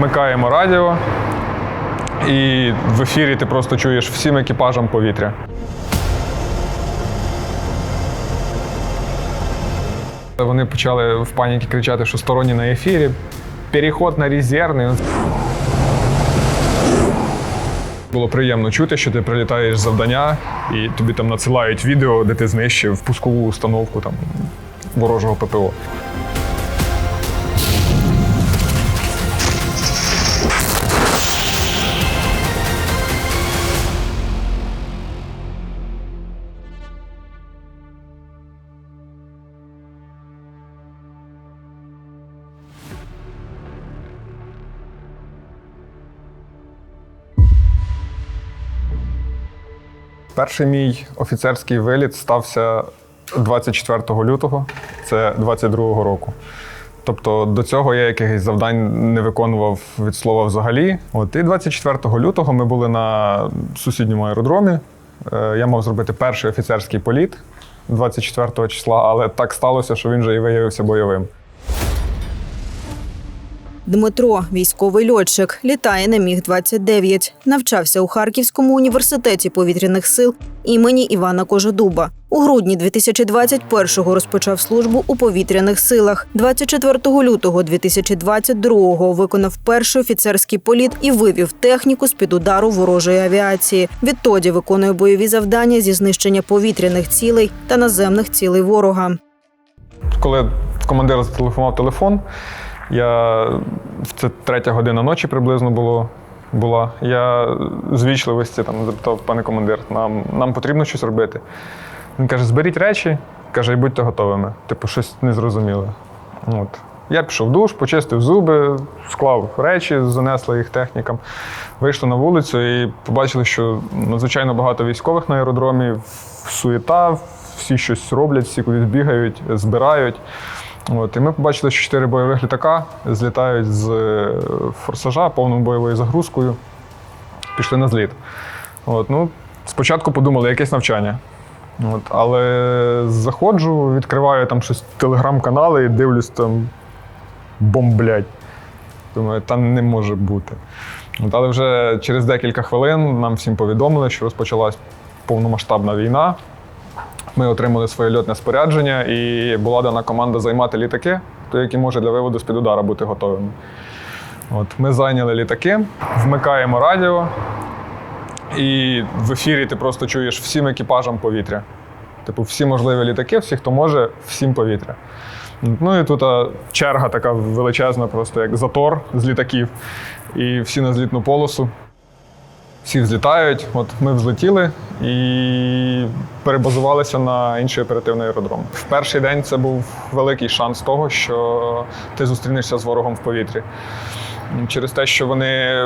вмикаємо радіо, і в ефірі ти просто чуєш всім екіпажам повітря. Вони почали в паніці кричати, що сторонні на ефірі. Переход на резервний. Було приємно чути, що ти прилітаєш завдання, і тобі там надсилають відео, де ти знищив пускову установку там, ворожого ППО. Перший мій офіцерський виліт стався 24 лютого, це 22-го року. Тобто до цього я якихось завдань не виконував від слова взагалі. От і 24 лютого ми були на сусідньому аеродромі. Е, Я мав зробити перший офіцерський політ 24 числа, але так сталося, що він вже і виявився бойовим. Дмитро, військовий льотчик, літає на міг 29 Навчався у Харківському університеті повітряних сил імені Івана Кожедуба. У грудні 2021-го розпочав службу у повітряних силах. 24 лютого 2022-го виконав перший офіцерський політ і вивів техніку з під удару ворожої авіації. Відтоді виконує бойові завдання зі знищення повітряних цілей та наземних цілей ворога. Коли в командира зателефонував телефон, я це третя година ночі приблизно було. Була. Я з вічливості там запитав, пане командир, нам, нам потрібно щось робити. Він каже: зберіть речі, каже, і будьте готовими. Типу, щось незрозуміле. От. Я пішов в душ, почистив зуби, склав речі, занесли їх технікам. Вийшли на вулицю і побачили, що надзвичайно багато військових на аеродромі, суєта, всі щось роблять, всі кудись бігають, збирають. От, і ми побачили, що чотири бойових літака злітають з е, форсажа повною бойовою загрузкою. Пішли на зліт. От, ну, спочатку подумали, якесь навчання. От, але заходжу, відкриваю там щось телеграм-канали і дивлюсь там бомблять. Думаю, там не може бути. От, але вже через декілька хвилин нам всім повідомили, що розпочалась повномасштабна війна. Ми отримали своє льотне спорядження, і була дана команда займати літаки, то які може для виводу з-під удара бути готовими. От, ми зайняли літаки, вмикаємо радіо, і в ефірі ти просто чуєш всім екіпажам повітря. Типу, всі можливі літаки, всі, хто може, всім повітря. Ну і тут а, черга така величезна, просто як затор з літаків. І всі на злітну полосу. Всі взлітають. От ми взлетіли і перебазувалися на інший оперативний аеродром. В перший день це був великий шанс того, що ти зустрінешся з ворогом в повітрі. Через те, що вони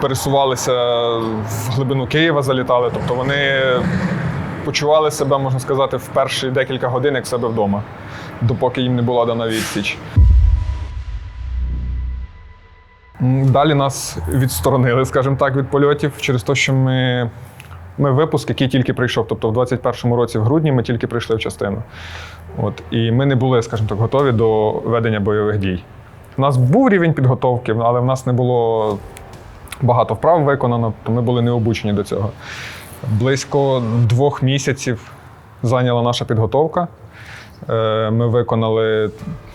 пересувалися в глибину Києва, залітали, тобто вони почували себе, можна сказати, в перші декілька годин як себе вдома, допоки їм не була дана відсіч. Далі нас відсторонили, скажімо так, від польотів через те, що ми, ми випуск, який тільки прийшов. Тобто в 21-му році, в грудні, ми тільки прийшли в частину. От, і ми не були, скажімо так, готові до ведення бойових дій. У нас був рівень підготовки, але в нас не було багато вправ виконано, то ми були не обучені до цього. Близько двох місяців зайняла наша підготовка. Е, Ми виконали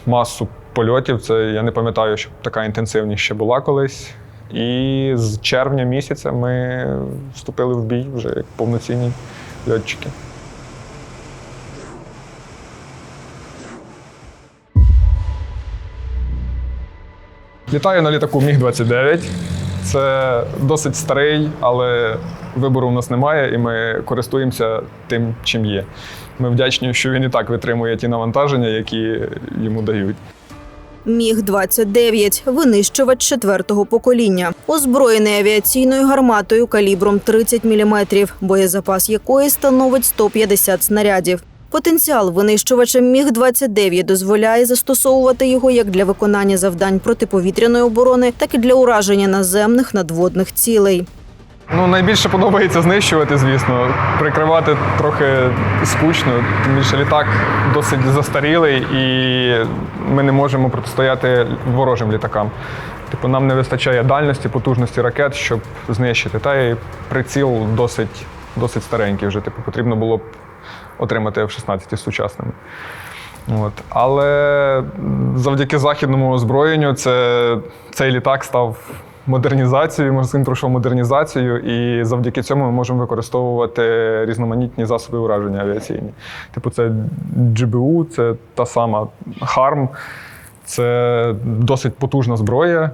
масу польотів. Це я не пам'ятаю, щоб така інтенсивність ще була колись. І з червня місяця ми вступили в бій вже як повноцінні льотчики. Літаю на літаку Міг-29. Це досить старий, але вибору в нас немає, і ми користуємося тим, чим є. Ми вдячні, що він і так витримує ті навантаження, які йому дають. Міг 29 винищувач четвертого покоління, озброєний авіаційною гарматою калібром 30 мм, боєзапас якої становить 150 снарядів. Потенціал винищувача Міг 29 дозволяє застосовувати його як для виконання завдань протиповітряної оборони, так і для ураження наземних надводних цілей. Ну, найбільше подобається знищувати, звісно. Прикривати трохи скучно, тим більше літак досить застарілий, і ми не можемо протистояти ворожим літакам. Типу, нам не вистачає дальності, потужності ракет, щоб знищити. Та й приціл досить, досить старенький вже. Типу, потрібно було б отримати F-16 сучасними. От. Але завдяки західному озброєнню це, цей літак став модернізацією, можна пройшов модернізацію, і завдяки цьому ми можемо використовувати різноманітні засоби ураження авіаційні. Типу, це GBU, це та сама HARM, це досить потужна зброя.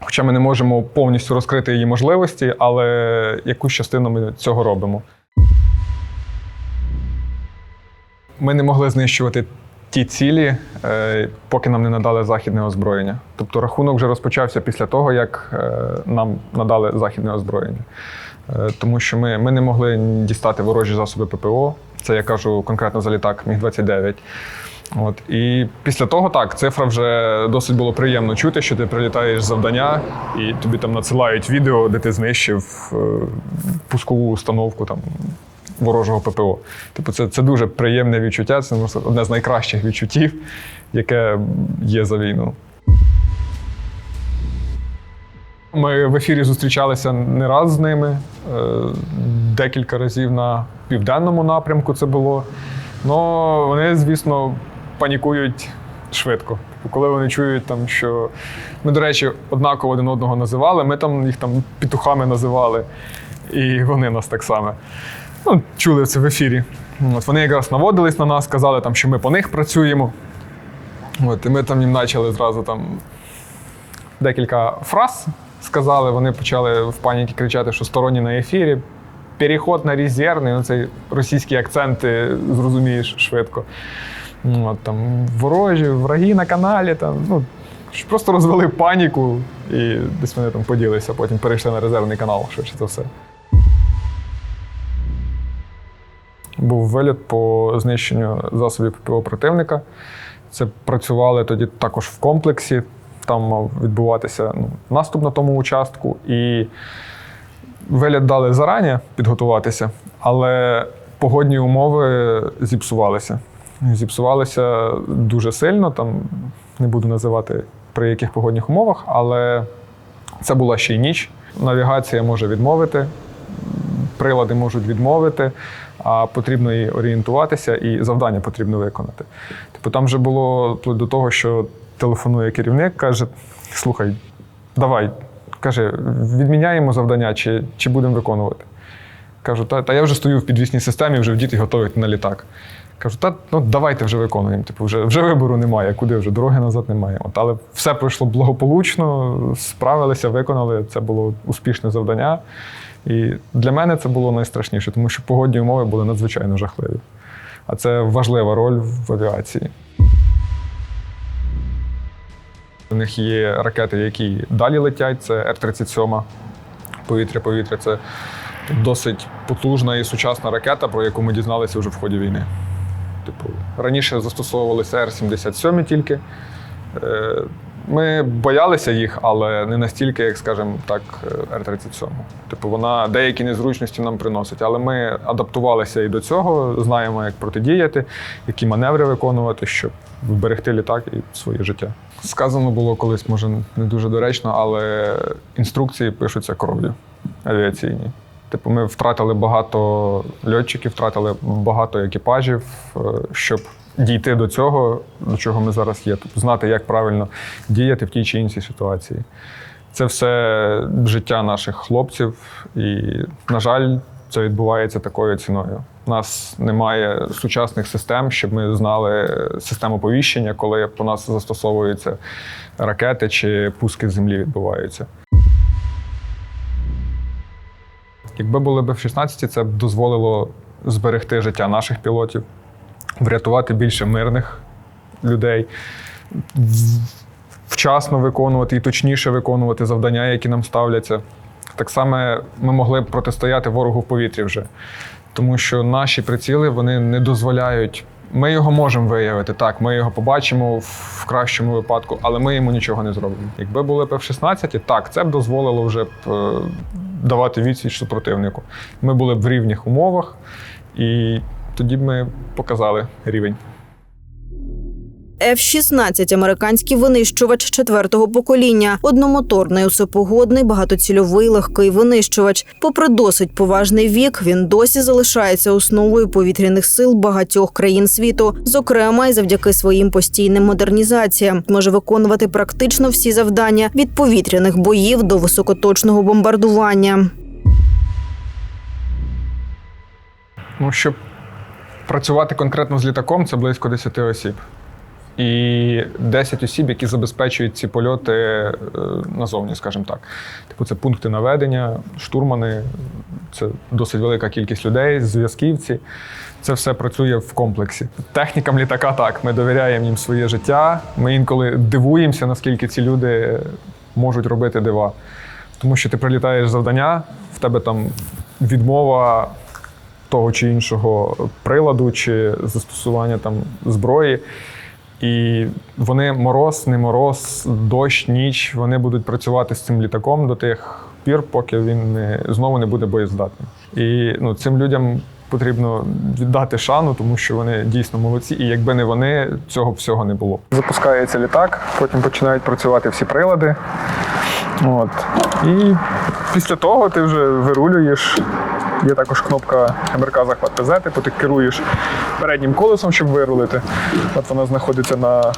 Хоча ми не можемо повністю розкрити її можливості, але якусь частину ми цього робимо. Ми не могли знищувати ті цілі, е, поки нам не надали західне озброєння. Тобто рахунок вже розпочався після того, як е, нам надали західне озброєння. Е, Тому що ми, ми не могли дістати ворожі засоби ППО. Це я кажу конкретно за літак Міг-29. От. І після того так, цифра вже досить було приємно чути, що ти прилітаєш завдання, і тобі там надсилають відео, де ти знищив пускову установку там, ворожого ППО. Типу, це, це дуже приємне відчуття, це одне з найкращих відчуттів, яке є за війну. Ми в ефірі зустрічалися не раз з ними, е, декілька разів на південному напрямку це було. Ну, вони, звісно, панікують швидко. Типу, Коли вони чують, там, що ми, до речі, однаково один одного називали, ми там їх там петухами називали, і вони нас так само. Ну, чули це в ефірі. От, вони якраз наводились на нас, казали, там, що ми по них працюємо. От, і ми там їм почали зразу там декілька фраз сказали. Вони почали в паніки кричати, що сторонні на ефірі. Переход на резервний, ну цей російський акцент ти зрозумієш швидко. Ну, От, там, ворожі, враги на каналі. Там, ну, просто розвели паніку і десь вони там поділися, потім перейшли на резервний канал, швидше за все. Був виліт по знищенню засобів ППО противника. Це працювали тоді також в комплексі. Там мав відбуватися ну, наступ на тому участку. І виліт дали зарані підготуватися, але погодні умови зіпсувалися. Зіпсувалися дуже сильно. Там не буду називати при яких погодних умовах, але це була ще й ніч. Навігація може відмовити, прилади можуть відмовити, а потрібно і орієнтуватися, і завдання потрібно виконати. Типу, там вже було до того, що телефонує керівник, каже: слухай, давай, каже, відміняємо завдання чи, чи будемо виконувати. Кажу, та, та я вже стою в підвісній системі, вже діти готують на літак. Кажу, та ну давайте вже виконуємо. Типу, вже, вже вибору немає, куди вже дороги назад немає. От, але все пройшло благополучно, справилися, виконали. Це було успішне завдання. І для мене це було найстрашніше, тому що погодні умови були надзвичайно жахливі. А це важлива роль в авіації. У них є ракети, які далі летять. Це Р-37, повітря-повітря. Це досить потужна і сучасна ракета, про яку ми дізналися вже в ході війни. Типу, раніше застосовувалися Р-77 тільки. Е, Ми боялися їх, але не настільки, як, скажімо так, Р-37. Типу, вона деякі незручності нам приносить, але ми адаптувалися і до цього, знаємо, як протидіяти, які маневри виконувати, щоб вберегти літак і своє життя. Сказано було колись, може, не дуже доречно, але інструкції пишуться кров'ю авіаційні. Типу, ми втратили багато льотчиків, втратили багато екіпажів, е, щоб дійти до цього, до чого ми зараз є. Тобто знати, як правильно діяти в тій чи іншій ситуації. Це все життя наших хлопців, і, на жаль, це відбувається такою ціною. У нас немає сучасних систем, щоб ми знали систему повіщення, коли по нас застосовуються ракети чи пуски з землі відбуваються. Якби були б в 16 це б дозволило зберегти життя наших пілотів, врятувати більше мирних людей, вчасно виконувати і точніше виконувати завдання, які нам ставляться. Так само ми могли б протистояти ворогу в повітрі вже. Тому що наші приціли вони не дозволяють. Ми його можемо виявити, так, ми його побачимо в кращому випадку, але ми йому нічого не зробимо. Якби були б F-16, так, це б дозволило вже б е, давати відсіч супротивнику. Ми були б в рівних умовах, і тоді б ми показали рівень. F-16 – американський винищувач четвертого покоління, одномоторний усепогодний багатоцільовий легкий винищувач. Попри досить поважний вік, він досі залишається основою повітряних сил багатьох країн світу, зокрема й завдяки своїм постійним модернізаціям, може виконувати практично всі завдання від повітряних боїв до високоточного бомбардування. Ну, щоб працювати конкретно з літаком, це близько 10 осіб. І 10 осіб, які забезпечують ці польоти е, назовні, скажімо так. Типу, це пункти наведення, штурмани, це досить велика кількість людей, зв'язківці. Це все працює в комплексі. Технікам літака так, ми довіряємо їм своє життя. Ми інколи дивуємося, наскільки ці люди можуть робити дива. Тому що ти прилітаєш завдання, в тебе там відмова того чи іншого приладу чи застосування там зброї. І вони мороз, не мороз, дощ, ніч, вони будуть працювати з цим літаком до тих пір, поки він не, знову не буде боєздатним. І ну, цим людям потрібно віддати шану, тому що вони дійсно молодці, і якби не вони, цього всього не було. Запускається літак, потім починають працювати всі прилади. От. І після того ти вже вирулюєш. Є також кнопка МРК захват ПЗ, типу ти керуєш переднім колесом, щоб вирулити. От вона знаходиться на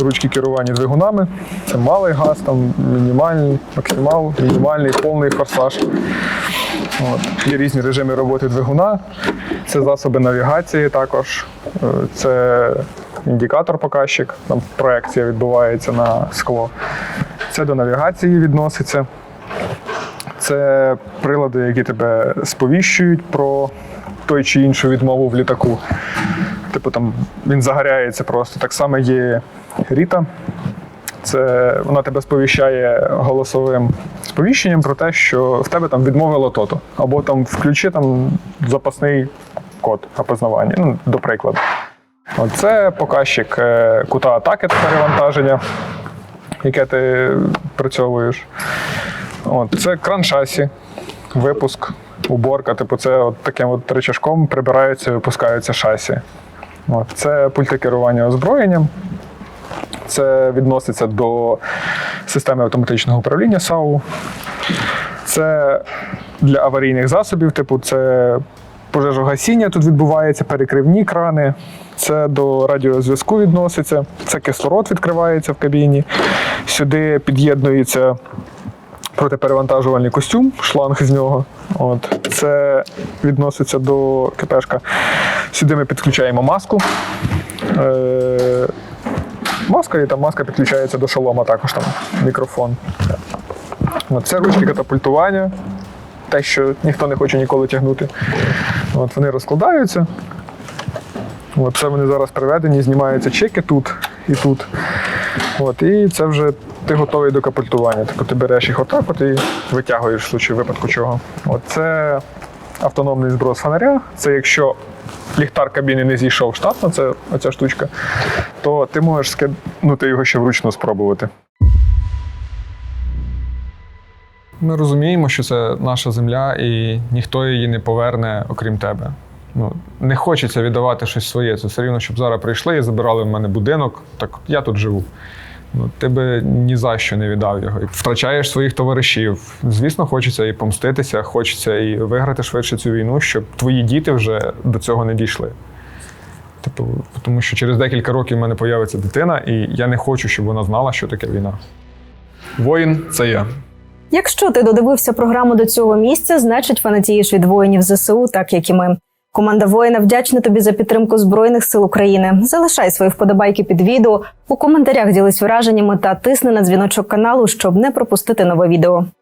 ручці керування двигунами. Це малий газ, там мінімальний, максимал, мінімальний, повний форсаж. От. Є різні режими роботи двигуна, це засоби навігації також. Е, Це індикатор показчик, там проекція відбувається на скло. Це до навігації відноситься. Це прилади, які тебе сповіщують про той чи іншу відмову в літаку. Типу там він загоряється просто. Так само є Ріта. Це вона тебе сповіщає голосовим сповіщенням про те, що в тебе там відмовило то-то. Або там включи там запасний код опознавання, ну, до прикладу. Це показчик е, кута атаки та перевантаження, яке ти працьовуєш. От, це кран шасі, випуск, уборка. Типу, це от таким от рычажком прибираються і випускаються шасі. От, це пульти керування озброєнням. Це відноситься до системи автоматичного управління САУ. Це для аварійних засобів, типу, це пожежогасіння тут відбувається, перекривні крани. Це до радіозв'язку відноситься, це кислород відкривається в кабіні. Сюди під'єднується протиперевантажувальний костюм, шланг з нього. От. Це відноситься до КПшка. Сюди ми підключаємо маску. Е- маска, і там маска підключається до шолома також там мікрофон. От. Це ручки катапультування, те, що ніхто не хоче ніколи тягнути. От. Вони розкладаються. От. Це вони зараз приведені, знімаються чеки тут і тут. От, і це вже ти готовий до капультування. Тобто ти береш їх отак от і витягуєш в случаї випадку чого. От це автономний зброс фонаря. Це якщо ліхтар кабіни не зійшов штатно, це оця штучка, то ти можеш скинути його ще вручну спробувати. Ми розуміємо, що це наша земля, і ніхто її не поверне, окрім тебе. Ну, не хочеться віддавати щось своє. Це все рівно, щоб зараз прийшли і забирали в мене будинок. Так я тут живу. Ну, ти би ні за що не віддав його. І втрачаєш своїх товаришів. Звісно, хочеться і помститися, хочеться і виграти швидше цю війну, щоб твої діти вже до цього не дійшли. Типу, тому що через декілька років в мене появиться дитина, і я не хочу, щоб вона знала, що таке війна. Воїн це я. Якщо ти додивився програму до цього місця, значить фанатієш від воїнів ЗСУ, так як і ми. Команда воїна вдячна тобі за підтримку Збройних сил України. Залишай свої вподобайки під відео, у коментарях ділись враженнями та тисни на дзвіночок каналу, щоб не пропустити нове відео.